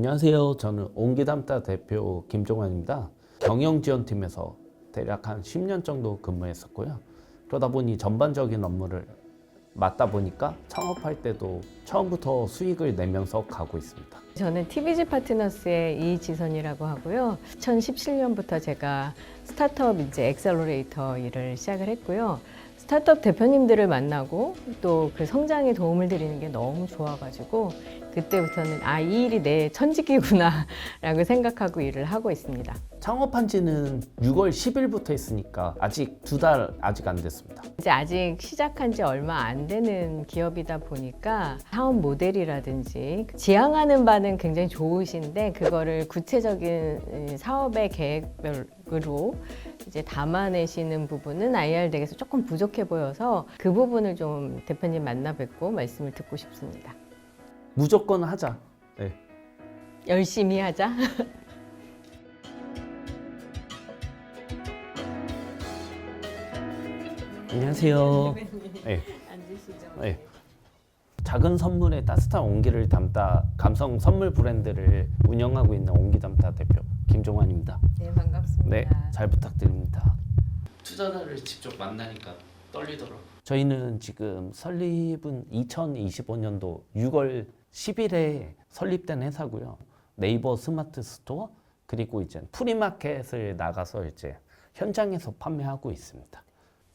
안녕하세요. 저는 옹기담다 대표 김종환입니다. 경영지원팀에서 대략 한 10년 정도 근무했었고요. 그러다 보니 전반적인 업무를 맡다 보니까 창업할 때도 처음부터 수익을 내면서 가고 있습니다. 저는 TBG 파트너스의 이지선이라고 하고요. 2017년부터 제가 스타트업 이제 엑셀러레이터 일을 시작을 했고요. 스타트업 대표님들을 만나고 또 그 성장에 도움을 드리는 게 너무 좋아가지고 그때부터는 아, 이 일이 내 천직이구나라고 생각하고 일을 하고 있습니다. 창업한 지는 6월 10일부터 했으니까 아직 두 달 아직 안 됐습니다. 이제 아직 시작한 지 얼마 안 되는 기업이다 보니까 사업 모델이라든지 지향하는 바는 굉장히 좋으신데 그거를 구체적인 사업의 계획별로 이제 담아내시는 부분은 IR 덱에서 조금 부족해 보여서 그 부분을 좀 대표님 만나 뵙고 말씀을 듣고 싶습니다. 무조건 하자. 네. 열심히 하자. 안녕하세요. 네. 네. 작은 선물에 따뜻한 온기를 담다 감성 선물 브랜드를 운영하고 있는 온기담다 대표 김종환입니다. 네, 반갑습니다. 네, 잘 부탁드립니다. 투자자를 직접 만나니까 떨리더라고. 저희는 지금 설립은 2025년도 6월 10일에 설립된 회사고요. 네이버 스마트 스토어 그리고 이제 프리마켓을 나가서 이제 현장에서 판매하고 있습니다.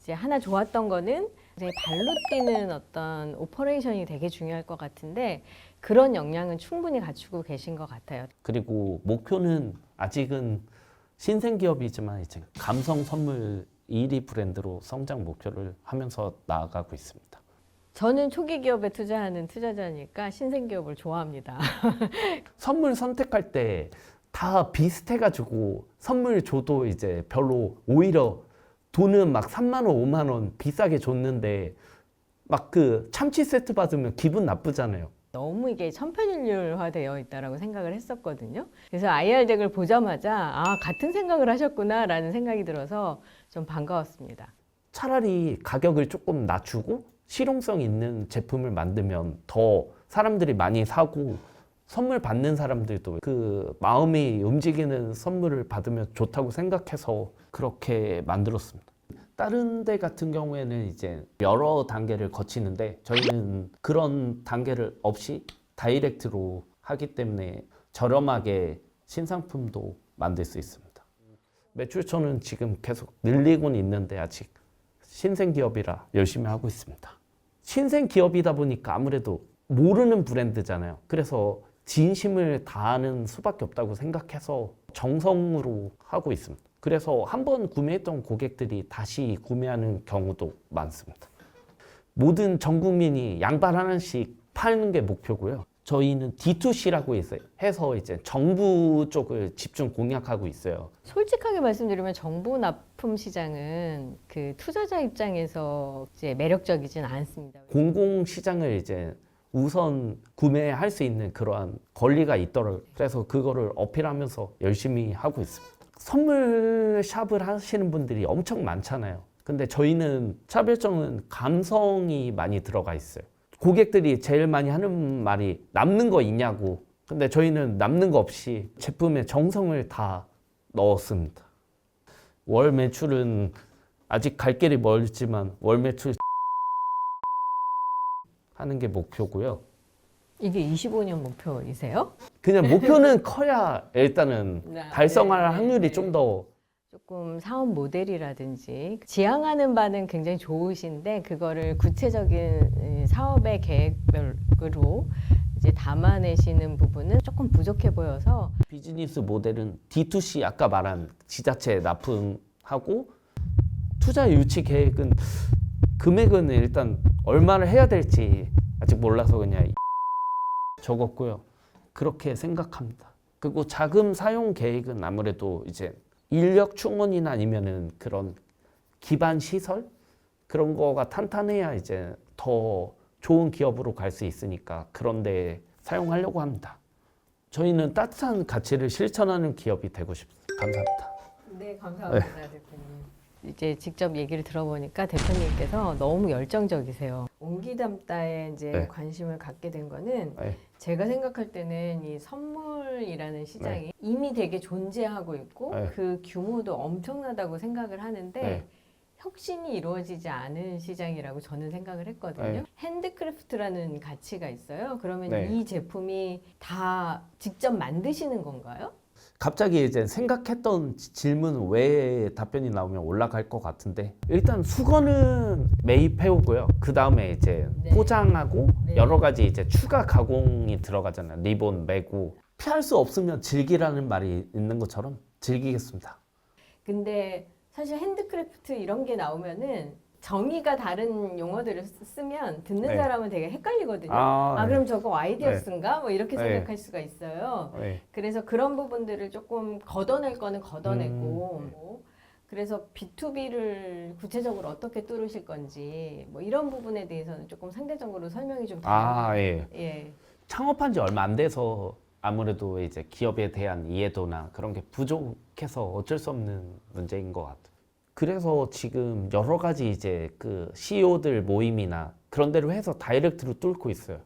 이제 하나 좋았던 거는 이제 발로 뛰는 어떤 오퍼레이션이 되게 중요할 것 같은데 그런 역량은 충분히 갖추고 계신 것 같아요. 그리고 목표는 아직은 신생 기업이지만 이제 감성 선물 1위 브랜드로 성장 목표를 하면서 나아가고 있습니다. 저는 초기 기업에 투자하는 투자자니까 신생 기업을 좋아합니다. 선물 선택할 때 다 비슷해가지고 선물 줘도 이제 별로 오히려 돈은 막 3만 원, 5만 원 비싸게 줬는데 막 그 참치 세트 받으면 기분 나쁘잖아요. 너무 이게 천편일률화되어 있다라고 생각을 했었거든요. 그래서 IR 덱을 보자마자 아 같은 생각을 하셨구나라는 생각이 들어서 좀 반가웠습니다. 차라리 가격을 조금 낮추고 실용성 있는 제품을 만들면 더 사람들이 많이 사고 선물 받는 사람들도 그 마음이 움직이는 선물을 받으면 좋다고 생각해서 그렇게 만들었습니다. 다른 데 같은 경우에는 이제 여러 단계를 거치는데 저희는 그런 단계를 없이 다이렉트로 하기 때문에 저렴하게 신상품도 만들 수 있습니다. 매출처는 지금 계속 늘리고는 있는데 아직 신생 기업이라 열심히 하고 있습니다. 신생 기업이다 보니까 아무래도 모르는 브랜드잖아요. 그래서 진심을 다하는 수밖에 없다고 생각해서 정성으로 하고 있습니다. 그래서 한 번 구매했던 고객들이 다시 구매하는 경우도 많습니다. 모든 전 국민이 양발 하나씩 파는 게 목표고요. 저희는 D2C라고 있어요. 해서 이제 정부 쪽을 집중 공략하고 있어요. 솔직하게 말씀드리면 정부 납품 시장은 그 투자자 입장에서 이제 매력적이진 않습니다. 공공 시장을 이제 우선 구매할 수 있는 그러한 권리가 있더라고요. 그래서 그거를 어필하면서 열심히 하고 있습니다. 선물 샵을 하시는 분들이 엄청 많잖아요. 근데 저희는 차별점은 감성이 많이 들어가 있어요. 고객들이 제일 많이 하는 말이 남는 거 있냐고. 근데 저희는 남는 거 없이 제품에 정성을 다 넣었습니다. 월 매출은 아직 갈 길이 멀지만 월 매출 하는 게 목표고요. 이게 25년 목표이세요? 그냥 목표는 커야 일단은 네, 달성할 네, 네, 확률이 네. 좀 더 조금 사업 모델이라든지 지향하는 바는 굉장히 좋으신데 그거를 구체적인 사업의 계획별로 이제 담아내시는 부분은 조금 부족해 보여서 비즈니스 모델은 D2C 아까 말한 지자체 납품하고 투자 유치 계획은 금액은 일단 얼마를 해야 될지 아직 몰라서 그냥 적었고요. 그렇게 생각합니다. 그리고 자금 사용 계획은 아무래도 이제 인력 충원이나 아니면은 그런 기반 시설 그런 거가 탄탄해야 이제 더 좋은 기업으로 갈 수 있으니까 그런 데 사용하려고 합니다. 저희는 따뜻한 가치를 실천하는 기업이 되고 싶습니다. 감사합니다. 네, 감사합니다, 대표님. 이제 직접 얘기를 들어보니까 대표님께서 너무 열정적이세요. 옹기담다에 이제 네. 관심을 갖게 된 거는 네. 제가 생각할 때는 이 선물이라는 시장이 이미 되게 존재하고 있고 네. 그 규모도 엄청나다고 생각을 하는데 네. 혁신이 이루어지지 않은 시장이라고 저는 생각을 했거든요. 네. 핸드크래프트라는 가치가 있어요. 그러면 네. 이 제품이 다 직접 만드시는 건가요? 갑자기 이제 생각했던 지- 질문 외에 답변이 나오면 올라갈 것 같은데 일단 수건은 매입해 오고요. 그 다음에 이제 네. 포장하고 네. 여러 가지 이제 추가 가공이 들어가잖아요. 리본 매고 피할 수 없으면 즐기라는 말이 있는 것처럼 즐기겠습니다. 근데 사실 핸드크래프트 이런 게 나오면은 정의가 다른 용어들을 쓰- 쓰면 듣는 네. 사람은 되게 헷갈리거든요. 아, 네. 그럼 저거 아이디어스인가? 뭐 이렇게 네. 생각할 수가 있어요. 네. 그래서 그런 부분들을 조금 걷어낼 거는 걷어내고 음. 뭐 그래서 B2B를 구체적으로 어떻게 뚫으실 건지 뭐 이런 부분에 대해서는 조금 상대적으로 설명이 좀 돼요. 아 예. 예. 창업한 지 얼마 안 돼서 아무래도 이제 기업에 대한 이해도나 그런 게 부족해서 어쩔 수 없는 문제인 것 같아요. 그래서 지금 여러 가지 이제 그 CEO들 모임이나 그런 데로 해서 다이렉트로 뚫고 있어요.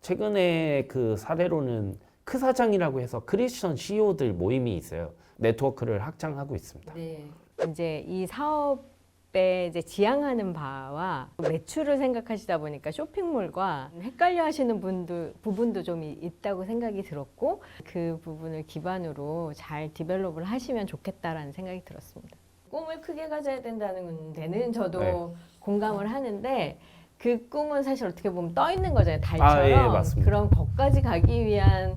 최근에 그 사례로는 크 사장이라고 해서 크리스천 CEO들 모임이 있어요. 네트워크를 확장하고 있습니다. 네. 이제 이 사업에 이제 지향하는 바와 매출을 생각하시다 보니까 쇼핑몰과 헷갈려 하시는 분들 부분도 좀 이- 있다고 생각이 들었고 그 부분을 기반으로 잘 디벨롭을 하시면 좋겠다라는 생각이 들었습니다. 꿈을 크게 가져야 된다는 데는 저도 네. 공감을 하는데 그 꿈은 사실 어떻게 보면 떠 있는 거잖아요. 달처럼 아, 예, 맞습니다. 그런 것까지 가기 위한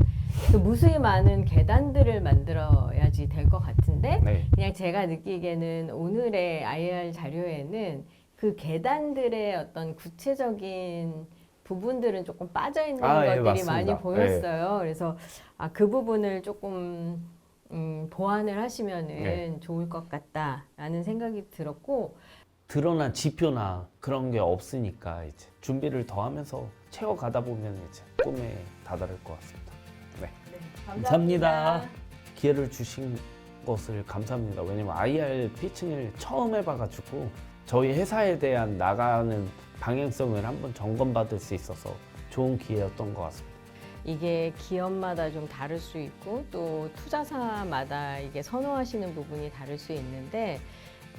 그 무수히 많은 계단들을 만들어야지 될 것 같은데 네. 그냥 제가 느끼기에는 오늘의 IR 자료에는 그 계단들의 어떤 구체적인 부분들은 조금 빠져 있는 아, 예, 것들이 맞습니다. 많이 보였어요. 그래서 아, 그 부분을 조금 음, 보완을 하시면은 네. 좋을 것 같다라는 생각이 들었고 드러난 지표나 그런 게 없으니까 이제 준비를 더 하면서 채워가다 보면 이제 꿈에 다다를 것 같습니다. 네. 감사합니다. 기회를 주신 것을 감사합니다. 왜냐면 IR 피칭을 처음 해봐가지고 저희 회사에 대한 나가는 방향성을 한번 점검받을 수 있어서 좋은 기회였던 것 같습니다. 이게 기업마다 좀 다를 수 있고 또 투자사마다 이게 선호하시는 부분이 다를 수 있는데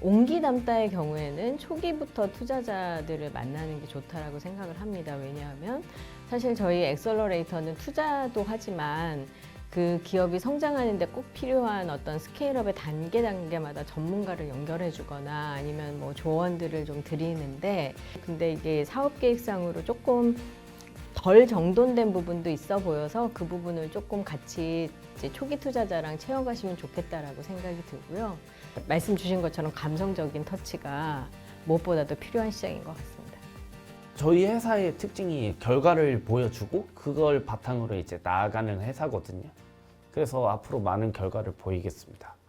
옹기담다의 경우에는 초기부터 투자자들을 만나는 게 좋다라고 생각을 합니다. 왜냐하면 사실 저희 엑셀러레이터는 투자도 하지만 그 기업이 성장하는데 꼭 필요한 어떤 스케일업의 단계 단계마다 전문가를 연결해 주거나 아니면 뭐 조언들을 좀 드리는데 근데 이게 사업 계획상으로 조금 덜 정돈된 부분도 있어 보여서 그 부분을 조금 같이 초기 투자자랑 채워가시면 좋겠다라고 생각이 들고요. 말씀 주신 것처럼 감성적인 터치가 무엇보다도 필요한 시장인 것 같습니다. 저희 회사의 특징이 결과를 보여주고 그걸 바탕으로 이제 나아가는 회사거든요. 그래서 앞으로 많은 결과를 보이겠습니다.